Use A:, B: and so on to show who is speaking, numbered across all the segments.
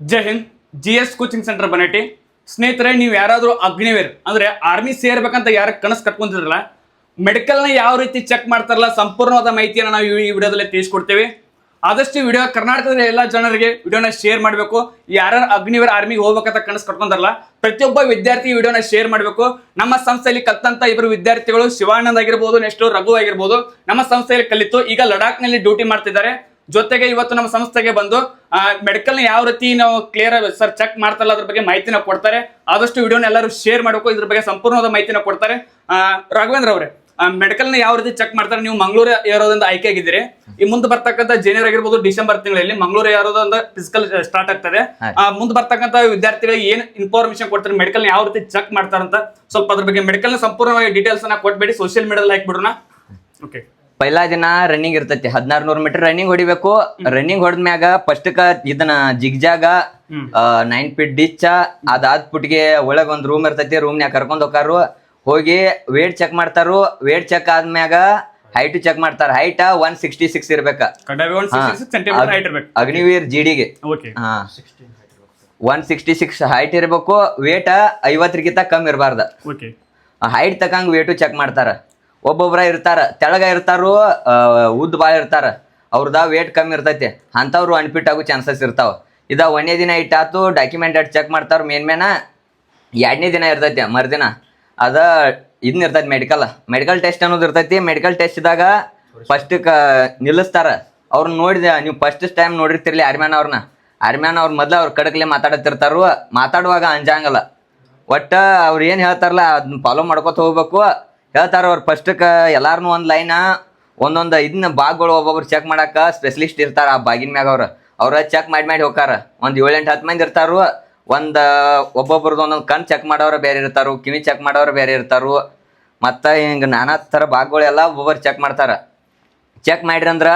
A: ಜೈ Hind, G S coaching centre Banahatti ಸ್ನೇಹಿತರೆ, ನೀವು ಯಾರಾದರೂ ಅಗ್ನಿವೇರ್, ಅಂದರೆ ಆರ್ಮಿ ಸೇರ್ಬೇಕಂತ ಯಾರು ಕನಸು ಕಟ್ಕೊಂತಿದ್ರಲ್ಲ ಮೆಡಿಕಲ್ನ ಯಾವ ರೀತಿ ಚೆಕ್ ಮಾಡ್ತಾರಲ್ಲ ಸಂಪೂರ್ಣವಾದ ಮಾಹಿತಿಯನ್ನು ನಾವು ಈ ವಿಡಿಯೋದಲ್ಲಿ ತಿಳಿಸ್ಕೊಡ್ತೇವೆ. ಆದಷ್ಟು ವಿಡಿಯೋ ಕರ್ನಾಟಕದ ಎಲ್ಲ ಜನರಿಗೆ ವಿಡಿಯೋನ ಶೇರ್ ಮಾಡಬೇಕು. ಯಾರು ಅಗ್ನಿವೀರ್ ಆರ್ಮಿಗೆ ಹೋಗ್ಬೇಕಂತ ಕನಸು ಕಟ್ಕೊಂತಾರಲ್ಲ ಪ್ರತಿಯೊಬ್ಬ ವಿದ್ಯಾರ್ಥಿ ವಿಡಿಯೋನ ಶೇರ್ ಮಾಡಬೇಕು. ನಮ್ಮ ಸಂಸ್ಥೆಯಲ್ಲಿ ಕಲ್ತಂತ ಇಬ್ಬರು ವಿದ್ಯಾರ್ಥಿಗಳು ಶಿವಾನಂದ್ ಆಗಿರ್ಬೋದು, ನೆಕ್ಸ್ಟ್ ರಘು ಆಗಿರ್ಬೋದು. ನಮ್ಮ ಸಂಸ್ಥೆಯಲ್ಲಿ ಕಲಿತು ಈಗ ಲಡಾಖ್ನಲ್ಲಿ ಡ್ಯೂಟಿ ಮಾಡ್ತಿದ್ದಾರೆ. ಜೊತೆಗೆ ಇವತ್ತು ನಮ್ಮ ಸಂಸ್ಥೆಗೆ ಬಂದು ಮೆಡಿಕಲ್ ಯಾವ ರೀತಿ ನಾವು ಕ್ಲಿಯರ್ ಸರ್ ಚೆಕ್ ಮಾಡ್ತಾರಲ್ಲ ಅದ್ರ ಬಗ್ಗೆ ಮಾಹಿತಿನ ಕೊಡ್ತಾರೆ. ಆದಷ್ಟು ವಿಡಿಯೋನ ಎಲ್ಲರೂ ಶೇರ್ ಮಾಡಬೇಕು ಇದ್ರ ಬಗ್ಗೆ ಸಂಪೂರ್ಣವಾದ ಮಾಹಿತಿನ ಕೊಡ್ತಾರೆ. ಆ, ರಾಘವೇಂದ್ರ ಅವರೇ ಮೆಡಿಕಲ್ನ ಯಾವ ರೀತಿ ಚೆಕ್ ಮಾಡ್ತಾರೆ ನೀವು ಮಂಗಳೂರು ಏರೋದಿಂದ ಆಯ್ಕೆ ಆಗಿದ್ದೀರಿ. ಈ ಮುಂದೆ ಬರ್ತಕ್ಕಂಥ ಜನವರಿ ಆಗಿರ್ಬೋದು ಡಿಸೆಂಬರ್ ತಿಂಗಳಲ್ಲಿ ಮಂಗಳೂರು ಇರೋದ್ರಿಂದ ಫಿಸಿಕಲ್ ಸ್ಟಾರ್ಟ್ ಆಗ್ತದೆ. ಆ, ಮುಂದೆ ಬರ್ತಕ್ಕಂಥ ವಿದ್ಯಾರ್ಥಿಗಳಿಗೆ ಏನ್ ಇನ್ಫಾರ್ಮೇಶನ್ ಕೊಡ್ತಾರೆ ಮೆಡಿಕಲ್ ಯಾವ ರೀತಿ ಚೆಕ್ ಮಾಡ್ತಾರಂತ ಸ್ವಲ್ಪ ಅದ್ರ ಬಗ್ಗೆ ಮೆಡಿಕಲ್ನ ಸಂಪೂರ್ಣವಾಗಿ ಡೀಟೇಲ್ಸ್ ಅನ್ನ ಕೊಟ್ಬೇಡಿ ಸೋಷಿಯಲ್ ಮೀಡಿಯಾದಲ್ಲಿ ಹಾಕ್ಬಿಡೋಣ. ಓಕೆ
B: ಪೈಲಾ ದಿನ ರನ್ನಿಂಗ್ ಇರ್ತೈತಿ. ಹದಿನಾರು ನೂರು ಮೀಟರ್ ರನ್ನಿಂಗ್ ಹೊಡಿಬೇಕು ರನ್ನಿಂಗ್ ಹೊಡೆದ್ಮ್ಯಾಗ ಫಸ್ಟ್ ಇದನ್ನ ಇದನ್ನ ಜಿಗ್ಜಾಗ ನೈನ್ ಫೀಟ್ ಡಿಚ್ಚ ಅದಾದ ಪುಟ್ಗೆ ಒಳಗ್ ಒಂದ್ ರೂಮ್ ಇರ್ತೈತಿ. ರೂಮ್ನ್ಯಾಗ ಕರ್ಕೊಂಡ್ ಹೋಗಾರು ಹೋಗಿ ವೇಟ್ ಚೆಕ್ ಮಾಡ್ತಾರು. ವೇಟ್ ಚೆಕ್ ಆದ್ಮ್ಯಾಗ ಹೈಟ್ ಚೆಕ್ ಮಾಡ್ತಾರ. ಹೈಟ್ ಒನ್ ಸಿಕ್ಸ್ಟಿ ಸಿಕ್ಸ್ ಇರ್ಬೇಕ. ಅಗ್ನಿವೀರ್ ಜಿಡಿಗೆ ಒನ್ ಸಿಕ್ಸ್ಟಿ ಸಿಕ್ಸ್ ಹೈಟ್ ಇರ್ಬೇಕು. ವೇಟ್ ಐವತ್ತರಿಗಿಂತ ಕಮ್ಮಿ ಇರಬಾರ್ದ. ಹೈಟ್ ತಕಂಗ್ ವೇಟು ಚೆಕ್ ಮಾಡ್ತಾರ. ಒಬ್ಬೊಬ್ರ ಇರ್ತಾರ, ತೆಳಗ ಇರ್ತಾರು ಉದ್ದ ಭಾಳ ಇರ್ತಾರ. ಅವ್ರದ ವೇಟ್ ಕಮ್ಮಿ ಇರ್ತೈತಿ. ಅಂಥವ್ರು ಅನ್ಫಿಟ್ ಆಗೋ ಚಾನ್ಸಸ್ ಇರ್ತಾವ. ಇದ ಒಂದೇ ದಿನ ಇಟ್ಟಾತು ಡಾಕ್ಯುಮೆಂಟ್ ಅಟ್ ಚೆಕ್ ಮಾಡ್ತಾರ ಮೇನ್ ಮೇನ ಎರಡನೇ ದಿನ ಇರ್ತೈತಿ, ಮರುದಿನ. ಅದ ಇದನ್ನ ಇರ್ತೈತಿ ಮೆಡಿಕಲ್ ಮೆಡಿಕಲ್ ಟೆಸ್ಟ್ ಅನ್ನೋದು ಇರ್ತೈತಿ. ಮೆಡಿಕಲ್ ಟೆಸ್ಟ್ದಾಗ ಫಸ್ಟ್ ಕ ನಿಲ್ಲಿಸ್ತಾರ. ಅವ್ರನ್ನ ನೋಡಿದ, ನೀವು ಫಸ್ಟ್ ಟೈಮ್ ನೋಡಿರ್ತಿರ್ಲಿ ಅರ್ಮ್ಯಾನ್ ಅವ್ರನ್ನ ಅರ್ಮ್ಯಾನ್ ಅವ್ರ ಮೊದ್ಲು ಅವ್ರ ಕಡಕ್ಲೆ ಮಾತಾಡತಿರ್ತಾರು ಮಾತಾಡುವಾಗ ಅಂಜಾಂಗಲ್ಲ. ಒಟ್ಟು ಅವ್ರು ಏನು ಹೇಳ್ತಾರಲ್ಲ, ಅದನ್ನ ಫಾಲೋ ಮಾಡ್ಕೊತ ಹೋಗ್ಬೇಕು. ಹೇಳ್ತಾರ ಅವ್ರು ಫಸ್ಟಕ್ಕ ಎಲ್ಲಾರನು ಒಂದು ಲೈನ ಒಂದೊಂದು ಇದನ್ನ ಬಾಗ್ಗಳು ಒಬ್ಬೊಬ್ರು ಚೆಕ್ ಮಾಡಾಕ ಸ್ಪೆಷಲಿಸ್ಟ್ ಇರ್ತಾರ ಆ ಬಾಗಿನ ಮ್ಯಾಗ ಅವ್ರ. ಅವ್ರ ಚೆಕ್ ಮಾಡಿ ಮಾಡಿ ಹೋಗಾರ ಒಂದು ಏಳೆಂಟು ಹತ್ತು ಮಂದಿ ಇರ್ತಾರು, ಒಂದು ಒಬ್ಬೊಬ್ರದ್ದು ಒಂದೊಂದು ಕಣ್ ಚೆಕ್ ಮಾಡೋರು ಬೇರೆ ಇರ್ತಾರು, ಕಿವಿ ಚೆಕ್ ಮಾಡೋರು ಬೇರೆ ಇರ್ತಾರು, ಮತ್ತು ಹಿಂಗೆ ನಾನಾ ಥರ ಭಾಗಗಳೆಲ್ಲ ಒಬ್ಬೊಬ್ರು ಚೆಕ್ ಮಾಡ್ತಾರೆ. ಚೆಕ್ ಮಾಡಿರಿ ಅಂದ್ರ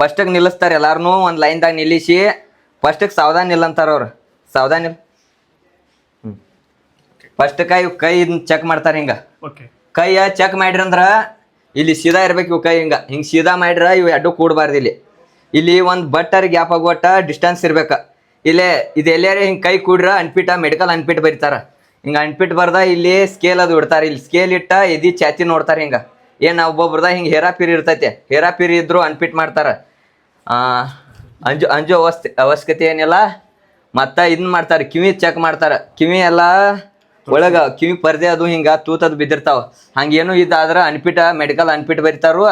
B: ಫಸ್ಟಿಗೆ ನಿಲ್ಲಿಸ್ತಾರೆ ಎಲ್ಲಾರನು ಒಂದು ಲೈನ್ದಾಗ ನಿಲ್ಲಿಸಿ ಫಸ್ಟಿಗೆ ಸಾವಧಾನ ನಿಲ್ಲಂತಾರ ಅವ್ರು. ಸಾವಧಾನ ಫಸ್ಟ್ ಕೈ ಕೈ ಚೆಕ್ ಮಾಡ್ತಾರೆ ಹಿಂಗೆ.
A: ಓಕೆ
B: ಕೈಯ ಚೆಕ್ ಮಾಡ್ರಿ ಅಂದ್ರ ಇಲ್ಲಿ ಸೀದಾ ಇರ್ಬೇಕು ಇವು ಕೈ ಹಿಂಗ. ಹಿಂಗೆ ಸೀದಾ ಮಾಡ್ರ ಇವು ಎಡ್ಡು ಕೂಡಬಾರ್ದು ಇಲ್ಲಿ. ಇಲ್ಲಿ ಒಂದು ಬಟ್ಟರ್ ಗ್ಯಾಪ್ ಆಗುವಟ್ಟ ಡಿಸ್ಟೆನ್ಸ್ ಇರ್ಬೇಕು. ಇಲ್ಲೇ ಇದು ಎಲ್ಲಾರ ಹಿಂಗೆ ಕೈ ಕೂಡ್ರ ಅನ್ಪಿಟ ಮೆಡಿಕಲ್ ಅನ್ಪಿಟ್ ಬರೀತಾರ. ಹಿಂಗ ಅನ್ಪಿಟ್ ಬರ್ದ ಇಲ್ಲಿ ಸ್ಕೇಲ್ ಅದು ಇಡ್ತಾರ. ಇಲ್ಲಿ ಸ್ಕೇಲ್ ಇಟ್ಟ ಎದಿ ಚಾತಿ ನೋಡ್ತಾರ ಹಿಂಗ. ಏನ್ ಒಬ್ಬೊಬ್ರದ ಹೇರಾ ಹೇರಾಪಿರಿ ಇರ್ತೈತೆ. ಹೇರಾಪಿರಿ ಇದ್ರು ಅನ್ಪಿಟ್ ಮಾಡ್ತಾರ. ಅಂಜು ಅಂಜು ಅವಸ್ಥೆ, ಅವಶ್ಯಕತೆ ಏನಿಲ್ಲ. ಮತ್ತ ಇದನ್ನ ಮಾಡ್ತಾರೆ. ಕಿವಿ ಚೆಕ್ ಮಾಡ್ತಾರೆ. ಕಿವಿ ಎಲ್ಲ ಒಳಗ ಕಿವಿ ಪರ್ದೆ ಅದು ಹಿಂಗ ತೂತದ್ ಬಿದ್ದಿರ್ತಾವ. ಹಂಗೇನು ಇದಾದ್ರ ಅನ್ಪಿಟ ಮೆಡಿಕಲ್ ಅನ್ಪಿಟ್ ಬರಿತಾರು.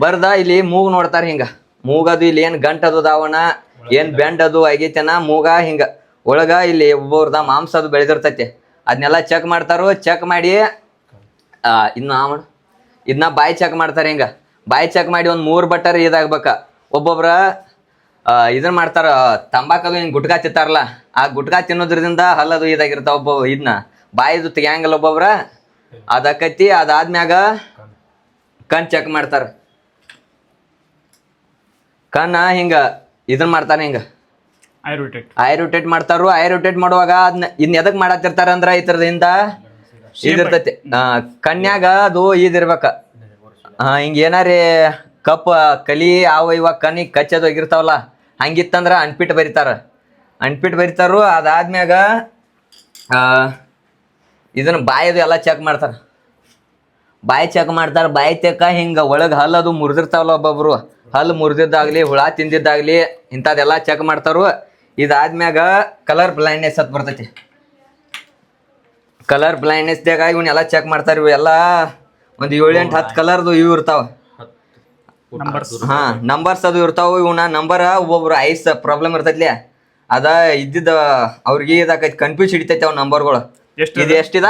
B: ಬರ್ದ ಇಲ್ಲಿ ಮೂಗ್ ನೋಡ್ತಾರ ಹಿಂಗ. ಮೂಗದು ಇಲ್ಲಿ ಏನ್ ಗಂಟ್ ಅದು ದಾವಣ ಏನ್ ಬೆಂಡ್ ಅದು ಆಗೈತೆನ ಮೂಗ ಹಿಂಗ. ಒಳಗ ಇಲ್ಲಿ ಒಬ್ಬೊಬ್ರದ ಮಾಂಸ ಅದು ಬೆಳೆದಿರ್ತೈತಿ. ಅದನ್ನೆಲ್ಲ ಚೆಕ್ ಮಾಡ್ತಾರು. ಚೆಕ್ ಮಾಡಿ ಆ, ಇದ್ನ ಆ ಇದನ್ನ ಬಾಯಿ ಚೆಕ್ ಮಾಡ್ತಾರೆ ಹಿಂಗ. ಬಾಯಿ ಚೆಕ್ ಮಾಡಿ ಒಂದು ಮೂರು ಬಟ್ಟರ್ ಇದಾಗ್ಬೇಕ. ಒಬ್ಬೊಬ್ರ ಇದನ್ನ ಮಾಡ್ತಾರ. ತಂಬಾಕದು ಹಿಂಗ್ ಗುಟ್ಕಾ ತಿಂತಾರಲ್ಲ. ಆ ಗುಟ್ಕಾ ತಿನ್ನೋದ್ರಿಂದ ಹಲ್ಲದು ಇದಾಗಿರ್ತಾವ ಒಬ್ಬ ಇದನ್ನ. ಬಾಯಿದು ತೆಗಿಯಂಗಿಲ್ಲ ಒಬ್ಬೊಬ್ರ? ಅದಕ್ಕೈತಿ ಅದಾದ್ಮ್ಯಾಗ ಕಣ್ ಚೆಕ್ ಮಾಡ್ತಾರ. ಕಣ್ಣ ಹಿಂಗ ಇದನ್ ಮಾಡ್ತಾರ ಹಿಂಗ.
A: ಐ ರೋಟೇಟ್
B: ಐ ರೊಟೇಟ್ ಮಾಡ್ತಾರು ಐ ರೊಟೇಟ್ ಮಾಡುವಾಗ ಅದನ್ನ ಇನ್ ಎದಕ್ ಮಾಡತ್ತಿರ್ತಾರ ಅಂದ್ರ ಇತರದಿಂದ ಇದಿರ್ತೈತಿ. ಕನ್ಯಾಗ ಅದು ಇದಿರ್ಬೇಕ. ಹಿಂಗ ಏನಾರೇ ಕಪ್ ಕಲಿ ಅವ ಇವ ಕಣ್ಣಿಗೆ ಕಚ್ಚೋದು ಹೋಗಿರ್ತಾವಲ್ಲ ಹಂಗಿತ್ತಂದ್ರ ಅನ್ಪಿಟ್ ಬರಿತಾರ. ಅನ್ಪಿಟ್ ಬರಿತಾರು ಅದಾದ್ಮ್ಯಾಗ ಆ, ಇದನ್ನ ಬಾಯದು ಎಲ್ಲ ಚೆಕ್ ಮಾಡ್ತಾರೆ. ಬಾಯಿ ಚೆಕ್ ಮಾಡ್ತಾರೆ, ಬಾಯಿ ತೆಕ್ಕ ಹಿಂಗ ಒಳಗೆ ಹಲ್ಲು ಅದು ಮುರಿದಿರ್ತಾವಲ್ಲ ಒಬ್ಬೊಬ್ರು. ಹಲ್ಲು ಮುರಿದಿದ್ದಾಗ್ಲಿ, ಹುಳ ತಿಂದಿದ್ದಾಗ್ಲಿ ಇಂಥದ್ದೆಲ್ಲ ಚೆಕ್ ಮಾಡ್ತಾರು. ಇದಾದ್ಮ್ಯಾಗ ಕಲರ್ ಬ್ಲೈಂಡ್ನೆಸ್ ಅಂತ ಬರ್ತೈತಿ. ಕಲರ್ ಬ್ಲೈಂಡ್ನೆಸ್ದಾಗ ಇವನ್ನೆಲ್ಲ ಚೆಕ್ ಮಾಡ್ತಾರ ಇವೆಲ್ಲ ಒಂದು ಏಳೆಂಟು ಹತ್ತು ಕಲರ್ದು ಇವು ಇರ್ತಾವ. ಹಾಂ ನಂಬರ್ಸ್ ಅದು ಇರ್ತಾವ, ಇವನ ನಂಬರ್ ಒಬ್ಬೊಬ್ರು ಐಸ್ ಪ್ರಾಬ್ಲಮ್ ಇರ್ತೈತಿ ಅದ ಇದ್ದಿದ್ದ ಅವ್ರಿಗೆ ಇದಾಕೈತಿ ಕನ್ಫ್ಯೂಸ್ ಹಿಡಿತೈತಿ ಅವ್ ನಂಬರ್ಗಳು
A: ಎಷ್ಟು
B: ಇದು? ಎಷ್ಟಿದ?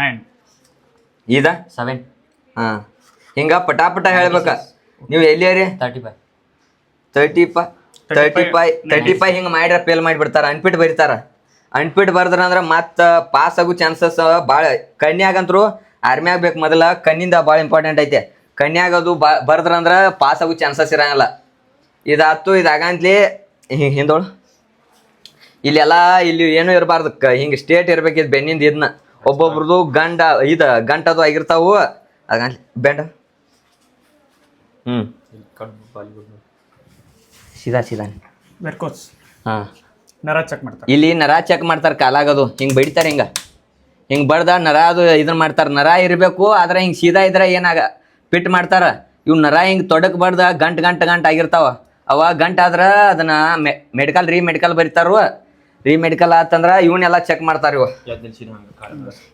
A: ನೈನ್
B: ಇದ?
C: ಸೆವೆನ್
B: ಹಾ. ಹಿಂಗ ಪಟಾಪಟ ಹೇಳ್ಬೇಕ. ನೀವು ಎಲ್ಲಿಯರಿ
C: thirty five
B: thirty five thirty five thirty five ಹಿಂಗೆ ಮಾಡ್ರ ಫೇಲ್ ಮಾಡಿಬಿಡ್ತಾರ. ಅನ್ಪಿಟ್ ಬರೀತಾರ. ಅನ್ಪಿಟ್ ಬರ್ದ್ರ ಅಂದ್ರೆ ಮತ್ತೆ ಪಾಸ್ ಆಗೋ ಚಾನ್ಸಸ್ ಭಾಳ ಕನ್ಯಾಗಂತ್ರು ಆರ್ಮಿ ಆಗ್ಬೇಕು ಮೊದಲ. ಕಣ್ಣಿಂದ ಭಾಳ ಇಂಪಾರ್ಟೆಂಟ್ ಐತೆ. ಕನ್ಯಾಗ ಅದು ಬಾ ಬರ್ದ್ರ ಅಂದ್ರೆ ಪಾಸ್ ಆಗೋ ಚಾನ್ಸಸ್ ಇರಂಗಿಲ್ಲ. ಇದಾತು ಇದಾಗಂತ್ಲಿ ಹಿಂದೋಳು. ಇಲ್ಲೆಲ್ಲ ಇಲ್ಲಿ ಏನೂ ಇರಬಾರ್ದು ಹಿಂಗೆ ಸ್ಟೇಟ್ ಇರ್ಬೇಕಿದ್ ಬೆನ್ನಿಂದ ಇದನ್ನ ಒಬ್ಬೊಬ್ರದು ಗಂಡ ಇದ ಗಂಟದು ಆಗಿರ್ತಾವು. ಅದಂತ್ಲಿ ಬೆಂಡ. ಸೀದಾ ಸೀದಾ.
A: ವೆರ್ಕೋಸ್
B: ಹಾಂ.
A: ನರ ಚೆಕ್ ಮಾಡ್ತಾರೆ.
B: ಇಲ್ಲಿ ನರ ಚೆಕ್ ಮಾಡ್ತಾರೆ ಕಾಲಾಗದು. ಹಿಂಗೆ ಬಡಿತಾರೆ ಹಿಂಗೆ. ಹಿಂಗೆ ಬಡ್ದ ನರ ಅದು ಇದನ್ನ ಮಾಡ್ತಾರೆ. ನರ ಇರಬೇಕು ಆದ್ರೆ ಹಿಂಗೆ ಸೀದಾ ಇದ್ರೆ ಏನಾಗ ಪಿಟ್ ಮಾಡ್ತಾರ. ಇವ್ ನರ ಹಿಂಗೆ ತೊಡಕ್ ಬಡ್ದ ಗಂಟ್ ಗಂಟ್ ಗಂಟ್ ಆಗಿರ್ತಾವ. ಅವ ಗಂಟ್ ಆದ್ರ ಅದನ್ನ ಮೆಡಿಕಲ್ ರೀ ಮೆಡಿಕಲ್ ಬರೀತಾರು ರೀ ಮೆಡಿಕಲ್ ಆತಂದ್ರ ಇವನ್ನೆಲ್ಲ ಚೆಕ್ ಮಾಡ್ತಾರ ಇವ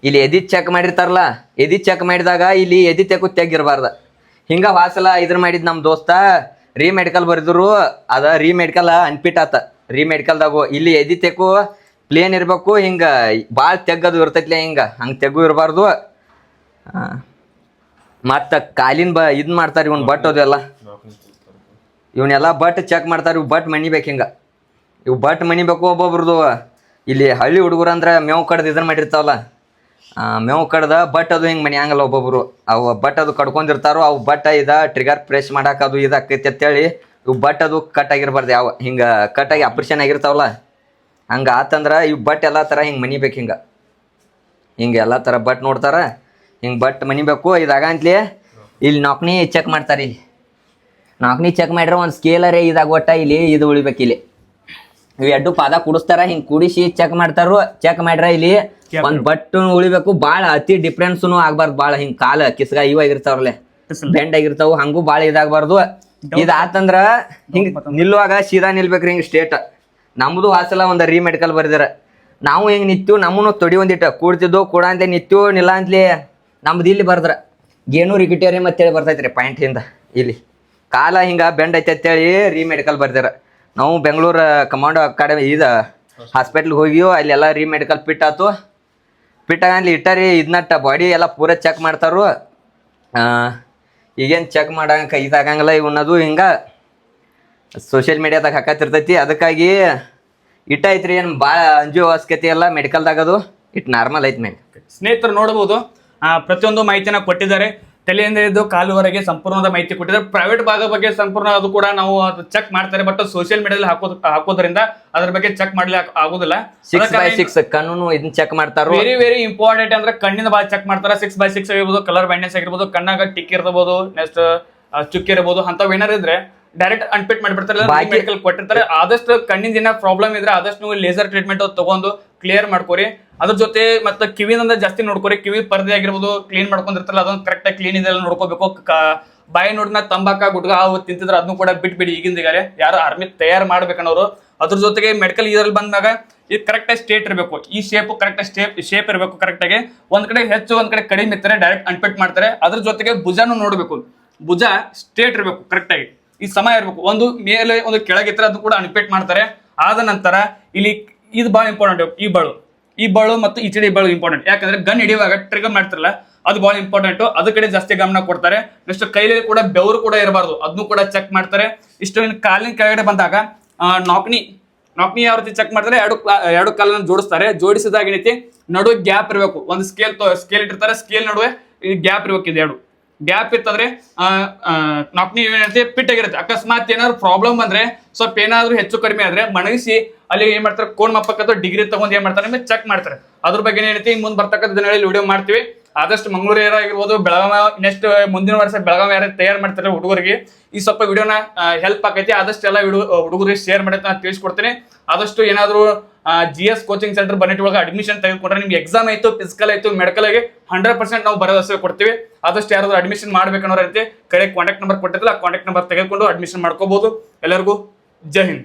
B: ಇಲ್ಲಿ ಎದಿ ಚೆಕ್ ಮಾಡಿರ್ತಾರಲ್ಲ ಎದಿ ಚೆಕ್ ಮಾಡಿದಾಗ ಇಲ್ಲಿ ಎದಿ ತೆಕ್ಕು ತೆಗಿರ್ಬಾರ್ದ ಹಿಂಗ ವಾಸಲ ಇದ್ರ ಮಾಡಿದ್ ನಮ್ ದೋಸ್ತ ರೀ ಮೆಡಿಕಲ್ ಬರೆದ್ರು ಅದ ರೀ ಮೆಡಿಕಲ್ ಅನ್ಪಿಟ್ ಆತ. ರೀ ಮೆಡಿಕಲ್ದಾಗು ಇಲ್ಲಿ ಎದಿ ತೆಕ್ಕು ಪ್ಲೇನ್ ಇರ್ಬೇಕು ಹಿಂಗ ಭಾಳ ತೆಗ್ಗದು ಇರ್ತೈತ್ಲೆ ಹಿಂಗ ಹಂಗ ತೆಗ್ಗು ಇರಬಾರ್ದು. ಮತ್ತ ಕಾಲಿನ ಬ ಇದ್ ಮಾಡ್ತಾರ ಇವನ್ ಬಟ್ ಅದೆಲ್ಲ. ಇವನ್ನೆಲ್ಲ ಬಟ್ ಚೆಕ್ ಮಾಡ್ತಾರ ಇವ್ ಬಟ್ ಮಣಿಬೇಕು ಹಿಂಗ. ಇವ್ ಬಟ್ ಮನಿಬೇಕು ಒಬ್ಬೊಬ್ರದು ಇಲ್ಲಿ ಹಳ್ಳಿ ಹುಡುಗರು ಅಂದ್ರೆ ಮೇವು ಕಡ್ದು ಇದನ್ನ ಮಾಡಿರ್ತಾವಲ್ಲ. ಮೇವು ಕಡ್ದ ಬಟ್ ಅದು ಹಿಂಗೆ ಹಂಗಲ್ಲ ಒಬ್ಬೊಬ್ರು. ಅವು ಬಟ್ ಅದು ಕಡ್ಕೊಂಡಿರ್ತಾರೋ, ಅವು ಬಟ್ ಇದ ಟ್ರಿಗರ್ ಪ್ರೆಸ್ ಮಾಡಕ್ಕೆ ಅದು ಇದಾಕೈತಿ ಅಂತೇಳಿ ಇವು ಬಟ್ ಅದು ಕಟ್ ಆಗಿರ್ಬಾರ್ದು ಯಾವ, ಹಿಂಗೆ ಕಟ್ ಆಗಿ ಆಪ್ರೇಷನ್ ಆಗಿರ್ತಾವಲ್ಲ. ಹಂಗೆ ಆತಂದ್ರೆ ಇವು ಬಟ್ ಎಲ್ಲ ಥರ ಹಿಂಗೆ ಮನಿಬೇಕು ಹಿಂಗೆ. ಹಿಂಗೆ ಎಲ್ಲ ಥರ ಬಟ್ ನೋಡ್ತಾರೆ. ಹಿಂಗೆ ಬಟ್ ಮನಿಬೇಕು ಇದಾಗಂತ್ಲಿ ಇಲ್ಲಿ ನಾಲ್ಕನೇ ಚೆಕ್ ಮಾಡ್ತಾರೆ. ಇಲ್ಲಿ ನಾಲ್ಕನೇ ಚೆಕ್ ಮಾಡ್ರೆ ಒಂದು ಸ್ಕೇಲರೇ ಇದಾಗೊಟ್ಟ ಇಲ್ಲಿ ಇದು ಉಳಿಬೇಕು ಇಲ್ಲಿ. ಇವು ಎರಡು ಪಾದ ಕುಡಿಸ್ತಾರ ಹಿಂಗ್ ಕುಡಿಸಿ ಚೆಕ್ ಮಾಡ್ತಾರು. ಚೆಕ್ ಮಾಡ್ರ ಇಲ್ಲಿ ಒಂದ್ ಬಟ್ಟು ಉಳಿಬೇಕು. ಬಾಳ ಅತಿ ಡಿಫ್ರೆನ್ಸ್ನು ಆಗ್ಬಾರ್ದು ಬಾಳ ಹಿಂಗ್ ಕಾಲ ಕಿಸ್ಗ ಇವ
A: ಆಗಿರ್ತಾವ್ರಲ್ಲ.
B: ಬೆಂಡ್ ಆಗಿರ್ತಾವ ಹಂಗೂ ಬಾಳ ಇದಾಗಬಾರ್ದು. ಇದಾತಂದ್ರ ಹಿಂಗ್ ನಿಲ್ಲುವಾಗ ಸೀದಾ ನಿಲ್ಬೇಕ್ರಿ ಹಿಂಗ್ ಸ್ಟೇಟ್ ನಮ್ದು ಹಾಸಲ ಒಂದ್ ರೀ ಮೆಡಿಕಲ್ ಬರ್ದಿರ ನಾವು ಹಿಂಗ್ ನಿತ್ತೀವ್ ನಮ್ಮನು ತೊಡಿ ಒಂದಿಟ್ಟ. ಕೂಡ್ತಿದ್ದು ಕೂಡ ಅಂತ ನಿತ್ತೀವ್ ನಿಲ್ಲ ಅಂತಲಿ ನಮ್ದು ಇಲ್ಲಿ ಬರ್ದ್ರ. ಏನು ರಿಗಿಟೇರಿ ಮತ್ತೇಳಿ ಬರ್ತೈತ್ರಿ ಪಾಯಿಂಟ್ ಹಿಂದ ಇಲ್ಲಿ. ಕಾಲ ಹಿಂಗ ಬೆಂಡ್ ಐತೆ ಅಂತೇಳಿ ರೀ ಮೆಡಿಕಲ್ ಬರ್ದಿರ ನಾವು ಬೆಂಗಳೂರು ಕಮಾಂಡೋ ಅಕಾಡೆಮಿ ಇದು ಹಾಸ್ಪಿಟ್ಲ್ಗೆ ಹೋಗಿಯೋ, ಅಲ್ಲೆಲ್ಲ ರೀ ಮೆಡಿಕಲ್ ಪಿಟ್ ಆಯ್ತು ಪಿಟ್ ಆಗಲಿ ಇಟ್ಟರಿ ಇದನ್ನಟ್ಟ ಬಾಡಿ ಎಲ್ಲ ಪೂರ ಚೆಕ್ ಮಾಡ್ತಾರು. ಈಗೇನು ಚೆಕ್ ಮಾಡಂಗ ಇದಾಗಂಗಿಲ್ಲ ಇವನ್ನದು ಹಿಂಗೆ. ಸೋಷಿಯಲ್ ಮೀಡಿಯಾದಾಗ ಹಾಕತ್ತಿರ್ತೈತಿ. ಅದಕ್ಕಾಗಿ ಇಟ್ಟ ಐತ್ರಿ ಏನು ಭಾಳ ಅಂಜು ಅವಶ್ಯಕತೆ ಎಲ್ಲ ಮೆಡಿಕಲ್ದಾಗದು ಇಟ್ ನಾರ್ಮಲ್ ಐತಿ ಮ್ಯಾಗ.
A: ಸ್ನೇಹಿತರು ನೋಡ್ಬೋದು ಪ್ರತಿಯೊಂದು ಮಾಹಿತಿನ ಕೊಟ್ಟಿದ್ದಾರೆ. ತಲೆಯಿಂದ ಇದ್ದು ಕಾಲುವರೆಗೆ ಸಂಪೂರ್ಣವಾದ ಮಾಹಿತಿ ಕೊಟ್ಟಿದ್ದಾರೆ. ಪ್ರೈವೇಟ್ ಭಾಗ ಬಗ್ಗೆ ಸಂಪೂರ್ಣ ಅದು ಕೂಡ ನಾವು ಚೆಕ್ ಮಾಡ್ತಾರೆ ಬಟ್ ಸೋಷಿಯಲ್ ಮೀಡಿಯಾದಲ್ಲಿ ಹಾಕೋದ್ ಹಾಕೋದ್ರಿಂದ ಅದ್ರ ಬಗ್ಗೆ ಚೆಕ್ ಮಾಡ್ಲಿಕ್ಕೆ ಆಗೋದಿಲ್ಲ.
B: ಸಿಕ್ಸ್ ಬೈ ಸಿಕ್ಸ್ ಕಣ್ಣು ಇದನ್ನ ಚೆಕ್ ಮಾಡ್ತಾರೆ?
A: ವೆರಿ ವೆರಿ ಇಂಪಾರ್ಟೆಂಟ್ ಅಂದ್ರೆ ಕಣ್ಣಿನ ಭಾಗ ಚೆಕ್ ಮಾಡ್ತಾರೆ. ಸಿಕ್ಸ್ ಬೈ ಸಿಕ್ಸ್ ಆಗಿರ್ಬೋದು ಕಲರ್ ಬೈಂಡ್ನೆಸ್ ಆಗಿರ್ಬೋದು ಕಣ್ಣಾಗ ಟಿಕ್ ಇರ್ಬೋದು ನೆಕ್ಸ್ಟ್ ಚುಕ್ಕಿ ಇರ್ಬೋದು ಅಂತವ್ ಏನಾರ ಇದ್ರೆ ಡೈರೆಕ್ಟ್ ಅನ್ಪಿಟ್ ಮಾಡಿಬಿಡ್ತಾರೆ ಮೆಡಿಕಲ್ ಕೊಟ್ಟಿರ್ತಾರೆ. ಆದಷ್ಟು ಕಣ್ಣಿನ ಏನಾರ ಪ್ರಾಬ್ಲಮ್ ಇದ್ರೆ ಆದಷ್ಟು ನೀವು ಲೇಸರ್ ಟ್ರೀಟ್ಮೆಂಟ್ ತಗೊಂಡು ಕ್ಲಿಯರ್ ಮಾಡ್ಕೋರಿ. ಅದ್ರ ಜೊತೆ ಮತ್ತೆ ಕಿವಿನಿಂದ ಜಾಸ್ತಿ ನೋಡ್ಕೋರಿ. ಕಿವಿ ಪರ್ದೆ ಆಗಿರ್ಬೋದು ಕ್ಲೀನ್ ಮಾಡ್ಕೊಂಡಿರ್ತಾರಲ್ಲ, ಅದೊಂದು ಕರೆಕ್ಟ್ ಆಗಿ ಕ್ಲೀನ್ ಇದೆಲ್ಲ ನೋಡ್ಕೋಬೇಕು. ಬಾಯಿ ನೋಡಿನ ತಂಬಾಕ, ಗುಡ್ಗ ಅವು ತಿಂತಿದ್ರೆ ಅದನ್ನು ಕೂಡ ಬಿಟ್ಬಿಡಿ ಈಗಿಂದ ಯಾರು ಆರ್ಮಿ ತಯಾರು ಮಾಡ್ಬೇಕನ್ನೋರು. ಅದ್ರ ಜೊತೆಗೆ ಮೆಡಿಕಲ್ ಇದ್ರಲ್ಲಿ ಬಂದಾಗ ಇದು ಕರೆಕ್ಟ್ ಆಗಿ ಸ್ಟೇಟ್ ಇರಬೇಕು. ಈ ಶೇಪ್ ಕರೆಕ್ಟ್ ಆಗಿ ಸ್ಟೇಪ್ ಶೇಪ್ ಇರಬೇಕು ಕರೆಕ್ಟ್ ಆಗಿ. ಒಂದ್ ಕಡೆ ಹೆಚ್ಚು, ಒಂದ್ ಕಡೆ ಕಡಿಮೆ ಇರ್ತಾರೆ ಡೈರೆಕ್ಟ್ ಅನ್ಪಿಟ್ ಮಾಡ್ತಾರೆ. ಅದ್ರ ಜೊತೆಗೆ ಭುಜಾನು ನೋಡ್ಬೇಕು. ಭುಜ ಸ್ಟೇಟ್ ಇರಬೇಕು ಕರೆಕ್ಟ್ ಆಗಿ. ಈ ಸಮ ಇರಬೇಕು. ಒಂದು ಮೇಲೆ, ಒಂದು ಕೆಳಗಿದ್ರೆ ಅದು ಕೂಡ ಅನ್ಪಿಟ್ ಮಾಡ್ತಾರೆ. ಆದ ನಂತರ ಇಲ್ಲಿ ಇದು ಬಹಳ ಇಂಪಾರ್ಟೆಂಟ್ ಈ ಬಾಳು. ಈ ಬಾಳು ಮತ್ತು ಈ ಚಡಿ ಬಾಳು ಇಂಪಾರ್ಟೆಂಟ್ ಯಾಕಂದ್ರೆ ಗನ್ ಹಿಡಿಯುವಾಗ ಟ್ರಿಗರ್ ಮಾಡ್ತಿರಲ್ಲ, ಅದು ಬಹಳ ಇಂಪಾರ್ಟೆಂಟ್ ಅದ್ರ ಕಡೆ ಜಾಸ್ತಿ ಗಮನ ಕೊಡ್ತಾರೆ. ನೆಕ್ಸ್ಟ್ ಕೈಲಿ ಕೂಡ ಬೆವರು ಕೂಡ ಇರಬಾರ್ದು. ಅದನ್ನು ಕೂಡ ಚೆಕ್ ಮಾಡ್ತಾರೆ. ಇಷ್ಟು ಇನ್ನು ಕಾಲಿನ ಕೆಳಗಡೆ ಬಂದಾಗ ನಾಕ್ನಿ. ನಾಕ್ನಿ ಯಾವ ರೀತಿ ಚೆಕ್ ಮಾಡ್ತಾರೆ? ಎರಡು ಎರಡು ಕಾಲನ್ನು ಜೋಡಿಸ್ತಾರೆ. ಜೋಡಿಸಿದಾಗ ಏನೈತಿ ನಡುವೆ ಗ್ಯಾಪ್ ಇರಬೇಕು. ಒಂದು ಸ್ಕೇಲ್ ಸ್ಕೇಲ್ ಇಟ್ಟಿರ್ತಾರೆ. ಸ್ಕೇಲ್ ನಡುವೆ ಗ್ಯಾಪ್ ಇರಬೇಕು. ಇದು ಎರಡು. ಗ್ಯಾಪ್ ಇತ್ತಂದ್ರೆ ನಾಕ್ನಿ ಏನಿರುತ್ತೆ ಪಿಟ್ ಆಗಿರುತ್ತೆ. ಅಕಸ್ಮಾತ್ ಏನಾದ್ರು ಪ್ರಾಬ್ಲಮ್ ಬಂದ್ರೆ ಸ್ವಲ್ಪ ಏನಾದ್ರು ಹೆಚ್ಚು ಕಡಿಮೆ ಆದ್ರೆ ಮಣಗಿಸಿ ಅಲ್ಲಿ ಏನ್ ಮಾಡ್ತಾರೆ, ಕೋನ್ ಮಪ್ಪಕ್ಕ ಡಿಗ್ರಿ ತಗೊಂಡ್ ಏನ್ ಮಾಡ್ತಾರೆ ಚೆಕ್ ಮಾಡ್ತಾರೆ. ಅದ್ರ ಬಗ್ಗೆ ಏನೈತಿ ಮುಂದೆ ಬರ್ತಕ್ಕಂಥ ದಿನಗಳಲ್ಲಿ ವಿಡಿಯೋ ಮಾಡ್ತೀವಿ. ಆದಷ್ಟು ಮಂಗಳೂರು ಏರ್ ಆಗಿರ್ಬೋದು ಬೆಳಗಾವಿ ನೆಕ್ಸ್ಟ್ ಮುಂದಿನ ವರ್ಷ ಬೆಳಗಾವಿ ಯಾರು ತಯಾರು ಮಾಡ್ತಾರೆ ಹುಡುಗರಿಗೆ, ಈ ಸ್ವಲ್ಪ ವಿಡಿಯೋನ ಹೆಲ್ಪ್ ಆಕೈತಿ. ಆದಷ್ಟು ಎಲ್ಲ ಹುಡುಗರಿಗೆ ಶೇರ್ ಮಾಡೈತೆ ನಾನು ತಿಳಿಸ್ಕೊಡ್ತೀನಿ. ಆದಷ್ಟು ಏನಾದರೂ G S coaching centre Banahatti ಒಳಗೆ ಅಡ್ಮಿಷನ್ ತೆಗೆದುಕೊಂಡ್ರೆ ನಿಮ್ಗೆ ಎಕ್ಸಾಮ್ ಆಯಿತು ಫಿಸಿಕಲ್ ಆಯಿತು ಮೆಡಿಕಲ್ ಆಗಿ ಹಂಡ್ರೆಡ್ ಪರ್ಸೆಂಟ್ ನಾವು ಭರವಸೆ ಕೊಡ್ತೀವಿ. ಆದಷ್ಟು ಯಾರಾದರೂ ಅಡ್ಮಿಷನ್ ಮಾಡ್ಬೇಕನ್ನೋ ರೀತಿ ಕಡೆ ಕಾಂಟ್ಯಾಕ್ಟ್ ನಂಬರ್ ಕೊಟ್ಟಿದ್ದಿಲ್ಲ ಆ ಕಾಂಟ್ಯಾಕ್ಟ್ ನಂಬರ್ ತೆಗೆದುಕೊಂಡು ಅಡ್ಮಿಷನ್ ಮಾಡ್ಕೋಬಹುದು ಎಲ್ಲರಿಗೂ ಜೈ ಹಿಂದ್.